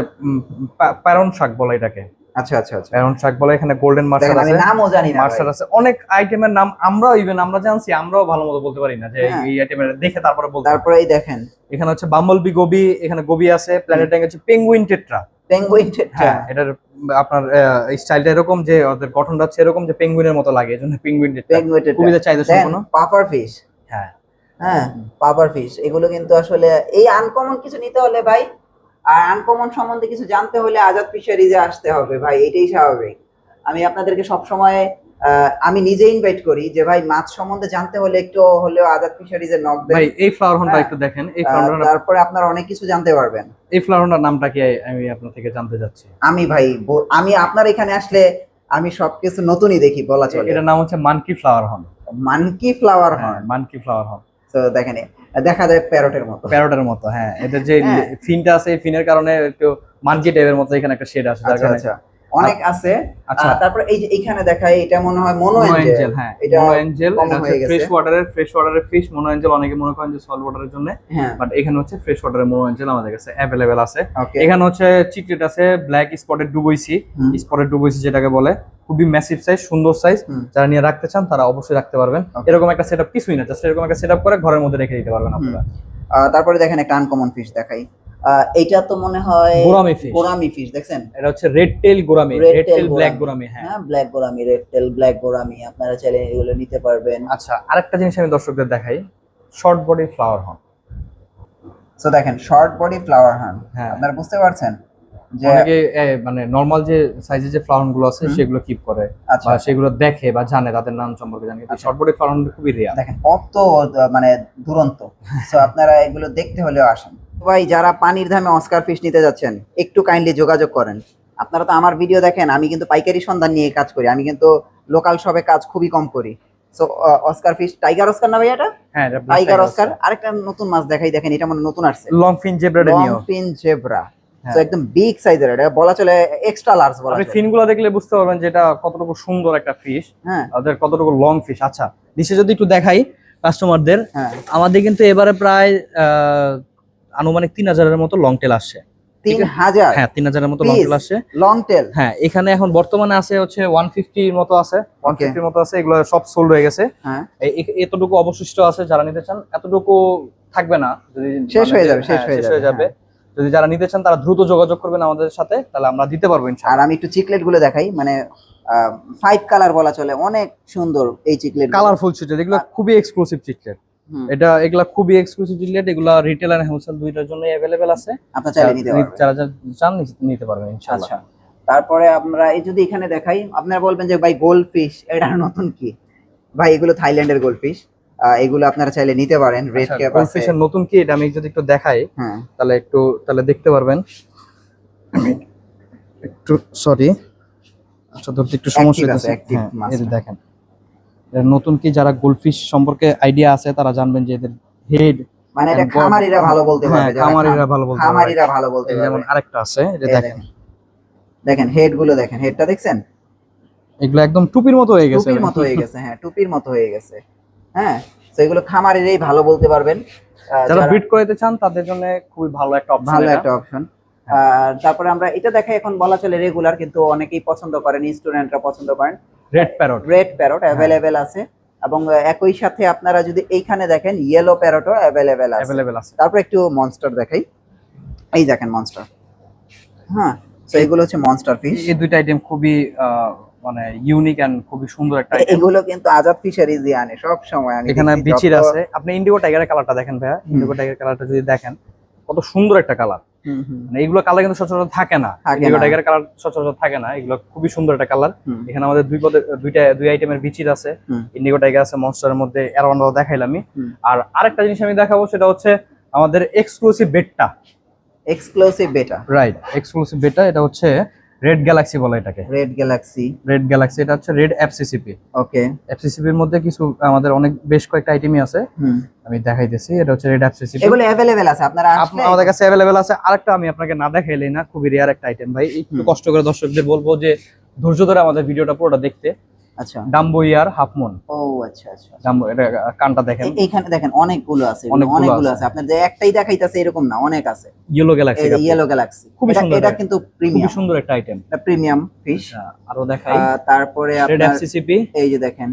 A: প্যারন শাক বলে এটাকে।
B: আচ্ছা আচ্ছা আচ্ছা।
A: বলে এখানে গোল্ডেন মার্শাল আছে।
B: নামও জানি না
A: মার্শাল আছে। অনেক আইটেমের নাম আমরাও ইভেন আমরা জানছি আমরাও ভালো মতো বলতে পারি না যে
B: হ্যাঁ।
A: এই আইটেমের দেখে তারপরে বলতে
B: তারপরে এই দেখেন।
A: এখানে হচ্ছে বাম্বলবি গোবি এখানে গোবি আছে প্ল্যানেট ট্যাঙ্ক হচ্ছে পেঙ্গুইন টেট্রা
B: পেঙ্গুইন
A: হ্যাঁ এটার আপনার স্টাইলটা এরকম যে ওদের গঠনটা হচ্ছে এরকম যে পেঙ্গুইনের মতো লাগে এজন্য পেঙ্গুইন টেট্রা খুবই চাহিদা সম্পন্ন।
B: পাপার ফিশ
A: হ্যাঁ।
B: হ্যাঁ পাপার ফিশ এগুলো কিন্তু আসলে এই আনকমন কিছু নিতে হলে ভাই আর আনকমন সম্বন্ধে কিছু জানতে হলে আজাদ ফিশারিজে আসতে হবে ভাই এটাই স্বাভাবিক। আমি আপনাদেরকে সব সময় আমি নিজে ইনভাইট করি যে ভাই মাছ সম্বন্ধে জানতে হলে একটু হলেও আজাদ ফিশারিজে নক দেন
A: ভাই এই ফ্লাওয়ার হনটা
B: হ্যাঁ।
A: একটু দেখেন এই ফ্লাওয়ার
B: তারপরে আপনারা অনেক কিছু জানতে পারবেন।
A: এই ফ্লাওয়ার হনটার নামটা কি আমি আপনার থেকে জানতে যাচ্ছি
B: আমি ভাই আমি আপনার এখানে আসলে আমি সবকিছু নতুনই দেখি বলা চলে।
A: এটার নাম হচ্ছে monkey flower horn
B: monkey flower
A: হ্যাঁ
B: হর্ন
A: মানকি ফ্লাওয়ার হন
B: তো দেখেন দেখা যায় প্যারটের মতো।
A: প্যারোটের মতো হ্যাঁ। এদের যে
B: হ্যাঁ।
A: ফিনটা আছে ফিনের কারণে একটু মানজি টাইপের মতো এখানে একটা শেড আসে
B: আচ্ছা আচ্ছা। অনেক আছে।
A: আচ্ছা।
B: তারপর এই যে এখানে দেখায় এটা মনে হয় মনো এঞ্জেল।
A: হ্যাঁ
B: এটা
A: মোনো এঞ্জেল এটা হচ্ছে ফ্রেশ ওয়াটারের ফ্রেশ ওয়াটারের ফিশ মোনো এঞ্জেল অনেকে মনে করেন যে সল্ট ওয়াটারের জন্য বাট এখানে হচ্ছে ফ্রেশ ওয়াটারের মোনো এঞ্জেল আমাদের কাছে অ্যাভেলেবেল আছে। এখানে হচ্ছে চিকলেট আছে black spotted duboisi. Spotted duboisi যেটাকে বলে খুবই ম্যাসিভ সাইজ সুন্দর সাইজ যারা নিয়ে রাখতে চান তারা অবশ্যই রাখতে পারবেন। এরকম একটা সেটআপ কিছুই না জাস্ট এরকম একটা সেটআপ করে ঘরের মধ্যে রেখে দিতে পারবেন আপনারা।
B: তারপরে দেখেন একটা আনকমন ফিশ দেখাই। এইটা তো মনে হয়
A: গোরামি ফিশ
B: গোরামি ফিশ দেখছেন?
A: এটা হচ্ছে red tail gourami red tail black
B: gourami.
A: হ্যাঁ।
B: হ্যাঁ black gourami red tail black gourami আপনারা চাইলে এগুলো নিতে পারবেন।
A: আচ্ছা আরেকটা জিনিস আমি দর্শকদের দেখাই short body flower horn
B: so দেখেন শর্ট বডি ফ্লাওয়ার হান
A: হ্যাঁ।
B: আপনারা বুঝতে পারছেন যে
A: মানে নর্মাল যে সাইজের যে ফ্লাওয়ারগুলো আছে সেগুলো কিপ করে
B: আচ্ছা।
A: বা সেগুলো দেখে বা জানে তাদের নাম সম্পর্কে জানে। কিন্তু। শর্ট বডি ফ্লাওয়ার খুবই রেয়ার
B: দেখেন কত মানে দুরন্ত। সো আপনারা এগুলো দেখতে হলেও আসেন। ভাই যারা পানির ধামে অস্কার ফিশ নিতে যাচ্ছেন একটু কাইন্ডলি যোগাযোগ করেন। আপনারা তো আমার ভিডিও দেখেন আমি কিন্তু পাইকারি সন্ধান নিয়ে কাজ করি। আমি কিন্তু লোকাল শপে কাজ খুবই কম করি। So oscar fish tiger oscar না ভাই এটা?
A: হ্যাঁ
B: টাইগার অস্কার আরেকটা নতুন মাছ দেখাই দেখেন এটা মানে নতুন আসছে।
A: লং ফিন জেব্রাটা
B: লং ফিন জেব্রা। সো একদম বিগ সাইজের এটা বলা চলে এক্সট্রা লার্জ বলা
A: আপনি
B: চলে।
A: ফিনগুলো দেখলে বুঝতে পারবেন যে এটা কতটুকু সুন্দর একটা ফিশ
B: হ্যাঁ।
A: ওদের কতটুকু লং ফিশ আচ্ছা নিচে যদি একটু দেখাই কাস্টমারদের
B: হ্যাঁ।
A: আমাদের কিন্তু এবারে প্রায় আহ, আনুমানিক তিন হাজারের মতো লং টেল আসছে
B: তিন হাজার?
A: হ্যাঁ তিন হাজারের মতো লং টেল আসছে
B: লং টেল
A: হ্যাঁ এখানে এখন বর্তমানে আছে হচ্ছে ওয়ান ফিফটির মতো আছে। ওয়ান ফিফটির মতো আছে এগুলো সব সোল্ড হয়ে গেছে।
B: হ্যাঁ।
A: এতটুকু অবশিষ্ট আছে যারা নিতে চান এতটুকু থাকবে না। যদি
B: শেষ হয়ে যাবে, শেষ
A: হ্যাঁ,
B: হয়ে যাবে,
A: যাবে। যদি যারা নিতে চান তারা দ্রুত যোগাযোগ করবেন আমাদের সাথে তাহলে আমরা দিতে পারব
B: আর আমি একটু চিকলেটগুলো দেখাই মানে ফাইভ কালার বলা চলে অনেক সুন্দর এই চিকলেট
A: কালারফুল চিটলেট এগুলো খুবই এক্সক্লুসিভ চিটলেট এটা এগুলা খুবই এক্সক্লুসিভ চিটলেট এগুলা রিটেল আর হোলসেল দুইটার জন্য অ্যাভেলেবেল আছে।
B: আপনার চাইলে নিতে পারবেন।
A: যারা যারা চান নিতে পারবেন ইনশাআল্লাহ।
B: আচ্ছা। তারপরে আমরা এই যদি এখানে দেখাই আপনারা বলবেন যে ভাই গোল্ড ফিশ এটা নতুন কি? ভাই এগুলো থাইল্যান্ডের গোল্ড ফিশ এগুলো আপনারা চাইলে নিতে পারেন। রেড ক্যাপ আছে।
A: গোল্ডফিশের আচ্ছা, নতুন কি? এটা আমি যদি একটু দেখাই
B: হ্যাঁ।
A: তাহলে একটু তাহলে দেখতে পারবেন। একটু সরি আচ্ছা ধরতে একটু সমস্যা
B: আছে,
A: হ্যাঁ, দেখেন। নতুন কি যারা গোল্ডফিশ সম্পর্কে আইডিয়া আছে তারা জানবেন যে এদের হেড
B: মানে এটা খামারিরা ভালো বলতে
A: হ্যাঁ
B: পারবে
A: খামারিরা ভালো বলতে
B: খামারিরা ভালো বলতে পারবে
A: যেমন আরেকটা আছে এটা দেখেন।
B: দেখেন। হেডগুলো দেখেন হেডটা দেখছেন?
A: এগুলো একদম টুপির মতো হয়ে গেছে।
B: টুপির মতো হয়ে গেছে হ্যাঁ টুপির মতো হয়ে গেছে। হ্যাঁ তো এগুলো খামারিরাই ভালো বলতে পারবেন।
A: যারা ব্রিড করাতে চান তাদের জন্য খুবই ভালো একটা অপশন
B: ভালো একটা অপশন আর তারপরে আমরা এটা দেখাই এখন বলা চলে রেগুলার কিন্তু অনেকেই পছন্দ করেন স্টুডেন্টরা পছন্দ করেন।
A: Red parrot
B: red parrot. Available আছে। এবং একই সাথে আপনারা যদি এইখানে দেখেন ইয়েলো প্যারটও অ্যাভেলেবেল আছে।
A: অ্যাভেলেবেল আছে।
B: তারপর একটু মনস্টার দেখাই। এই দেখেন মনস্টার হ্যাঁ তো এগুলো হচ্ছে মনস্টার ফিশ
A: এই দুইটা আইটেম খুবই মানে ইউনিক এন্ড খুবই সুন্দর একটা
B: এগুলো কিন্তু আজাদ ফিশারিজ আনে সব সময় আমি
A: এখানে বিচির আছে। আপনি ইন্ডিগো টাইগারের কালারটা দেখেন ভাইয়া। ইন্ডিগো টাইগার কালারটা যদি দেখেন কত সুন্দর একটা কালার এইগুলো কালার কিন্তু সচরাচর থাকে না। টাইগার কালার সচরাচর থাকে না। এগুলো খুবই সুন্দর একটা কালার এখানে আমাদের দুই পদের দুইটা দুই আইটেমের বিচির আছে। ইন্ডিগো টাইগার আছে মনস্টারের মধ্যে অ্যারাউন্ড দেখাইলামই।
B: হুম।
A: আর আরেকটা জিনিস আমি দেখাবো সেটা হচ্ছে আমাদের এক্সক্লুসিভ বেডটা
B: এক্সক্লুসিভ বেটা
A: রাইট এক্সক্লুসিভ বেটা এটা হচ্ছে রেড গ্যালাক্সি বলে এটাকে।
B: রেড গ্যালাক্সি
A: রেড গ্যালাক্সি এটা হচ্ছে রেড এফসিসিপি
B: ওকে
A: এফসিসিপির মধ্যে কিছু আমাদের অনেক বেশ কয়েকটা আইটেমই আছে। আমি দেখাইতেছি এটা হচ্ছে রেড এফসিসিপি
B: এগুলো अवेलेबल আছে আপনারা আসলে
A: আমাদের কাছে अवेलेबल আছে। আরেকটা আমি আপনাকে না দেখাইলেই না খুবই রিয়ার একটা আইটেম ভাই। একটু কষ্ট করে দর্শকদের বলব যে ধৈর্য ধরে আমাদের ভিডিওটা পুরোটা দেখতে।
B: আচ্ছা।
A: Dumbo ear half moon.
B: ও আচ্ছা আচ্ছা
A: ডাম্বো এটা কানটা দেখেন।
B: এইখানে দেখেন অনেকগুলো আছে
A: অনেকগুলো আছে।
B: আপনার যে একটাই দেখাইতেছে এরকম না অনেক আছে।
A: ইয়েলো গ্যালাক্সি
B: এই ইয়েলো গ্যালাক্সি
A: খুবই সুন্দর
B: এটা। কিন্তু প্রিমিয়াম
A: সুন্দর একটা আইটেম
B: এটা প্রিমিয়াম ফিশ
A: আরও দেখাই।
B: তারপরে আপনার
A: এফসিসিপি
B: এই যে দেখেন।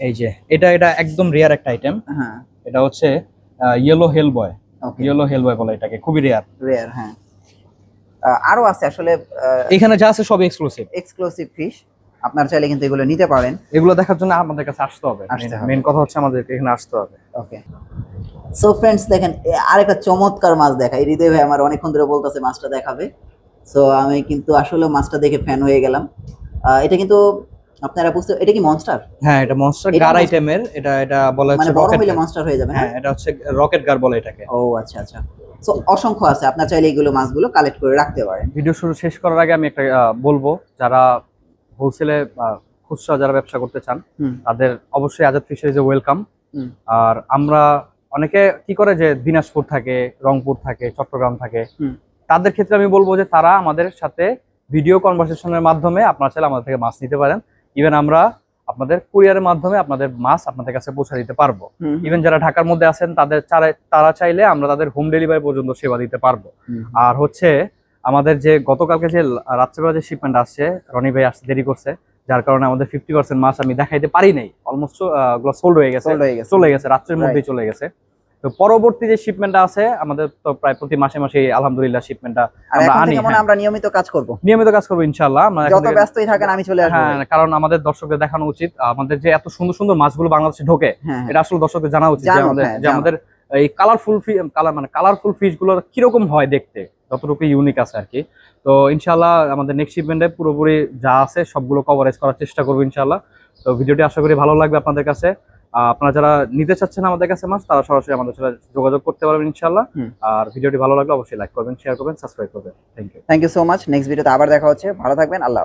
A: এই যে এটা এটা একদম রেয়ার একটা আইটেম
B: হ্যাঁ।
A: এটা হচ্ছে ইয়েলো হেল বয় ইয়েলো হেল বয় বলে এটাকে খুবই রেয়ার
B: রেয়ার হ্যাঁ। আরও আছে আসলে
A: এখানে যা আছে সব এক্সক্লুসিভ
B: এক্সক্লুসিভ ফিশ আপনারা চাইলে কিন্তু এগুলো নিতে পারেন।
A: এগুলো দেখার জন্য আমাদের কাছে আসতে হবে। মেন কথা হচ্ছে আমাদের এখানে আসতে হবে।
B: ওকে সো ফ্রেন্ডস দেখেন আরেকটা চমৎকার মাছ দেখাই হৃদয় ভাই আমার অনেকক্ষণ ধরে বলতেছে মাছটা দেখাবে। সো আমি কিন্তু আসলে মাছটা দেখে ফ্যান হয়ে গেলাম। এটা কিন্তু আপনারা বুঝতে এটা কি মনস্টার
A: হ্যাঁ এটা মনস্টার গার আইটেমের এটা এটা বলা হচ্ছে
B: মানে
A: হচ্ছে
B: বড় হইলে মনস্টার হয়ে যাবে
A: হ্যাঁ এটা হচ্ছে রকেট গার বলে এটাকে।
B: ও আচ্ছা আচ্ছা। সো অসংখ্য আছে। আপনার চাইলে এগুলো মাছগুলো কালেক্ট করে রাখতে পারেন।
A: ভিডিও শুরু শেষ করার আগে আমি একটা বলব যারা হোলসেলে খুচরা যারা ব্যবসা করতে চান তাদের অবশ্যই আজাদ ফিশারিজে ওয়েলকাম আর আমরা অনেকে কি করে যে দিনাজপুর থাকে রংপুর থাকে চট্টগ্রাম থাকে তাদের ক্ষেত্রে আমি বলব যে তারা আমাদের সাথে ভিডিও কনভারসেশনের মাধ্যমে আপনারা চাইলে আমাদের থেকে মাছ নিতে পারেন। ইভেন আমরা আপনাদের কুরিয়ারের মাধ্যমে আপনাদের মাছ আপনাদের কাছে পৌঁছে দিতে পারব। ইভেন যারা ঢাকার মধ্যে আছেন তাদের তারা চাইলে আমরা তাদের হোম ডেলিভারি পর্যন্ত সেবা দিতে পারব। আর হচ্ছে আমাদের যে গতকালকে যে রাত্রেবেলা যে শিপমেন্ট আসছে রনি ভাই আসতে দেরি করছে যার কারণে আমাদের ফিফটি পার্সেন্ট মাছ আমি দেখাইতে পারি নাই। অলমোস্ট সোল্ড হয়ে গেছে
B: হয়ে।
A: চলে গেছে রাত্রের মধ্যেই চলে গেছে। তো পরবর্তী যে শিপমেন্টটা আছে আমাদের তো প্রায় প্রতি মাসে মাসে আলহামদুলিল্লাহ শিপমেন্টটা আমরা আনি,
B: হয়
A: হ্যাঁ।
B: আমরা নিয়মিত কাজ করব।
A: নিয়মিত কাজ করব ইনশাল্লাহ আমরা
B: যত ব্যস্তই থাকেন আমি চলে আসব।
A: হ্যাঁ কারণ আমাদের দর্শকদের দেখানো উচিত। আমাদের যে এত সুন্দর সুন্দর মাছগুলো বাংলাদেশে ঢোকে
B: হ্যাঁ
A: এটা আসলে দর্শকদের জানা উচিত যে আমাদের
B: হ্যাঁ,
A: যে আমাদের এই কালারফুল কালার মানে কালারফুল ফিশগুলো কীরকম হয় দেখতে। যতটুকু ইউনিক আছে আর কি তো ইনশাল্লাহ আমাদের নেক্সট শিপমেন্টে পুরোপুরি যা আছে সবগুলো কভারেজ করার চেষ্টা করব ইনশাল্লাহ তো ভিডিওটি আশা করি ভালো লাগবে আপনাদের কাছে। আপনারা যারা নিতে চাচ্ছেন আমাদের কাছে মাছ তারা সরাসরি আমাদের সাথে যোগাযোগ করতে পারবেন ইনশাল্লাহ। আর ভিডিওটি ভালো লাগলে অবশ্যই লাইক করবেন শেয়ার করবেন সাবস্ক্রাইব করবেন। Thank you
B: thank you so much next ভিডিওতে আবার দেখা হচ্ছে। ভালো থাকবেন। আল্লাহ